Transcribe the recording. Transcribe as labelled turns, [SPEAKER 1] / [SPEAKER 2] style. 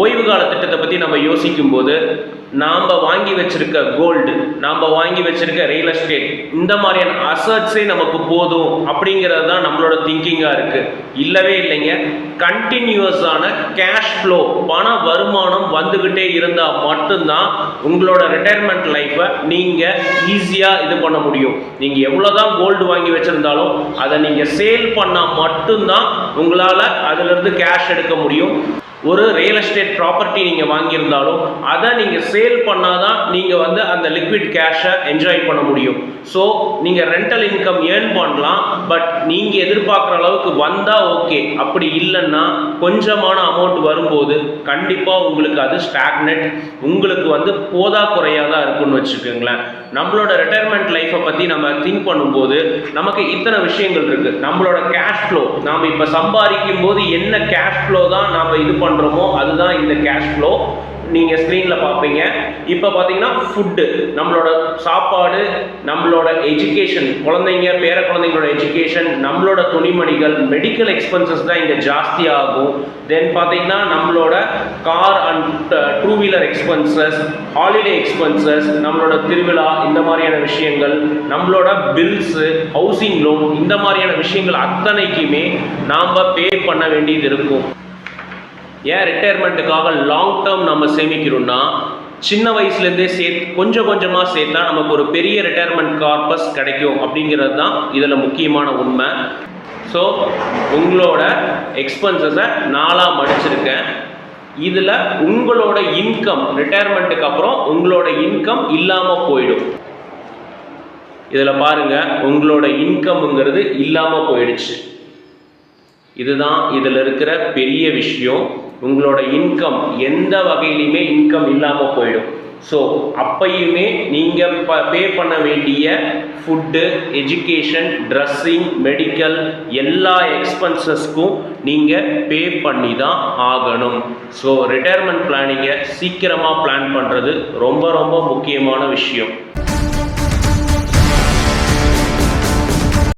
[SPEAKER 1] ஓய்வு கால திட்டத்தை பற்றி நம்ம யோசிக்கும் போது நாம் வாங்கி வச்சிருக்க கோல்டு நாம் வாங்கி வச்சிருக்க ரியல் எஸ்டேட் இந்த மாதிரியான அசட்ஸே நமக்கு போதும் அப்படிங்கிறது தான் நம்மளோட திங்கிங்காக இருக்குது இல்லவே இல்லைங்க. கண்டினியூஸான கேஷ் ஃப்ளோ பண வருமானம் வந்துக்கிட்டே இருந்தால் மட்டும்தான் உங்களோட ரிட்டையர்மெண்ட் லைஃப்பை நீங்கள் ஈஸியாக இது பண்ண முடியும். நீங்கள் எவ்வளோ தான் கோல்டு வாங்கி வச்சுருந்தாலும் அதை நீங்கள் சேல் பண்ணால் மட்டும்தான் உங்களால் அதிலிருந்து கேஷ் எடுக்க முடியும். ஒரு ரியல் எஸ்டேட் ப்ராப்பர்ட்டி நீங்கள் வாங்கியிருந்தாலும் அதை நீங்கள் சேல் பண்ணால் தான் நீங்கள் வந்து அந்த லிக்விட் கேஷை என்ஜாய் பண்ண முடியும். ஸோ நீங்கள் ரெண்டல் இன்கம் ஏர்ன் பண்ணலாம் பட் நீங்கள் எதிர்பார்க்குற அளவுக்கு வந்தால் ஓகே அப்படி இல்லைன்னா கொஞ்சமான அமௌண்ட் வரும்போது கண்டிப்பாக உங்களுக்கு அது ஸ்டாக்னெட் உங்களுக்கு வந்து போதா குறையாக தான் இருக்குன்னு வச்சுக்கோங்களேன். நம்மளோட ரிட்டையர்மெண்ட் லைஃப்பை பற்றி நம்ம திங்க் பண்ணும்போது நமக்கு இத்தனை விஷயங்கள் இருக்குது நம்மளோட கேஷ் ஃப்ளோ நாம் இப்போ சம்பாதிக்கும் போது என்ன கேஷ் ஃப்ளோ தான் நாம் இது பண்ணுறோமோ அதுதான் இந்த கேஷ் ஃப்ளோ நீங்கள் ஸ்க்ரீனில் பார்ப்பீங்க. இப்போ பார்த்தீங்கன்னா ஃபுட்டு நம்மளோட சாப்பாடு நம்மளோட எஜுகேஷன் குழந்தைங்க பேர குழந்தைங்களோட எஜுகேஷன் நம்மளோட துணிமணிகள் மெடிக்கல் எக்ஸ்பென்சஸ் தான் இங்கே ஜாஸ்தி ஆகும். தென் பார்த்தீங்கன்னா நம்மளோட car and two wheeler expenses holiday expenses நம்மளோட திருவிழா இந்த மாதிரியான விஷயங்கள் நம்மளோட பில்ஸு ஹவுசிங் லோன் இந்த மாதிரியான விஷயங்கள் அத்தனைக்குமே நாம் பே பண்ண வேண்டியது இருக்கும். ஏன் ரிட்டையர்மெண்ட்டுக்காக லாங் டேர்ம் நம்ம சேமிக்கிறோம்னா சின்ன வயசுலேருந்தே சேர்த்து கொஞ்சம் கொஞ்சமாக சேர்த்தா நமக்கு ஒரு பெரிய ரிட்டையர்மெண்ட் கார்பஸ் கிடைக்கும் அப்படிங்கிறது தான் இதில் முக்கியமான உண்மை. ஸோ உங்களோட எக்ஸ்பென்சஸை நாளாக மடிச்சிருக்கேன். இதில் உங்களோட இன்கம் ரிட்டையர்மெண்ட்டுக்கு அப்புறம் உங்களோட இன்கம் இல்லாமல் போயிடும். இதில் பாருங்கள் உங்களோட இன்கம்ங்கிறது இல்லாமல் போயிடுச்சு. இதுதான் இதில் இருக்கிற பெரிய விஷயம். உங்களோட இன்கம் எந்த வகையிலையுமே இன்கம் இல்லாமல் போயிடும். ஸோ அப்பயுமே நீங்கள் ப பே பண்ண வேண்டிய ஃபுட்டு எஜுகேஷன் ட்ரெஸ்ஸிங் மெடிக்கல் எல்லா எக்ஸ்பென்சஸ்க்கும் நீங்கள் பே பண்ணி தான் ஆகணும். ஸோ ரிட்டையர்மெண்ட் பிளானிங்கை சீக்கிரமாக பிளான் பண்ணுறது ரொம்ப ரொம்ப முக்கியமான விஷயம்.